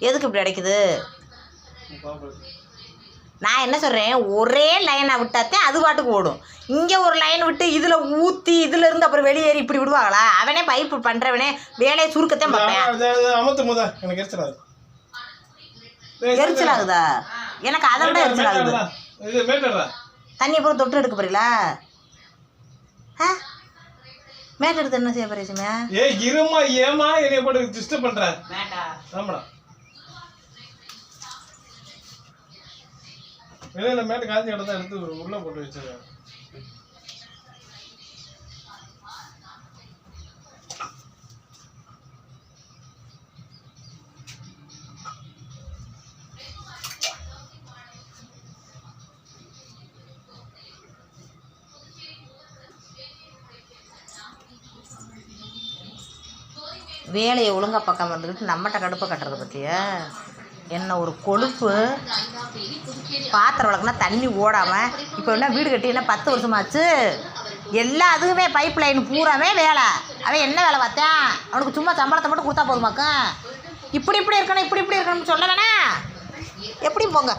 எதுக்கு இப்படி அடைக்குது? நான் என்ன சொல்கிறேன் ஒரே லைனை விட்டாத்தே அது பாட்டுக்கு ஓடும். இங்கே ஒரு லைன் விட்டு இதில் ஊற்றி இதில் இருந்து அப்புறம் வெளியேறி இப்படி விடுவாங்களா? அவனே பைப்பு பண்ணுறவனே வேலையை சுருக்கத்தான் பார்ப்பேன். அமத்து முத. எனக்கு எரிச்சலாது எரிச்சலாகுதா? எனக்கு அதை விட எரிச்சலாகுது. இது மேட்டடா தண்ணியை பூரா தொட்டு எடுக்க போறீங்களா ஆ? மேட் எடுத்து என்ன செய்ய போறீங்க ஏய் இருமா ஏமா என்னைய போட்டு டிஸ்டர்ப் பண்ற? ஆமாடா வெளியில மேட்டு காஞ்சி இடத்த எடுத்து உள்ள போட்டு வச்சிருக்கேன் வேலையை ஒழுங்கா பக்கம் வந்துக்கிட்டு நம்மகிட்ட கடுப்பை கட்டுறது பற்றியா என்ன ஒரு கொழுப்பு? பாத்திரம் விளக்குனா தண்ணி ஓடாமல் இப்போ என்ன வீடு கட்டி என்ன பத்து வருஷமாச்சு. எல்லா அதுவுமே பைப் லைன் பூராமே வேலை. அவன் என்ன வேலை பார்த்தேன்? அவனுக்கு சும்மா சம்பளத்தை மட்டும் கொடுத்தா போதுமாக்கும். இப்படி இப்படி இருக்கணும் இப்படி இப்படி இருக்கணும்னு சொல்ல வேணா எப்படி போங்க.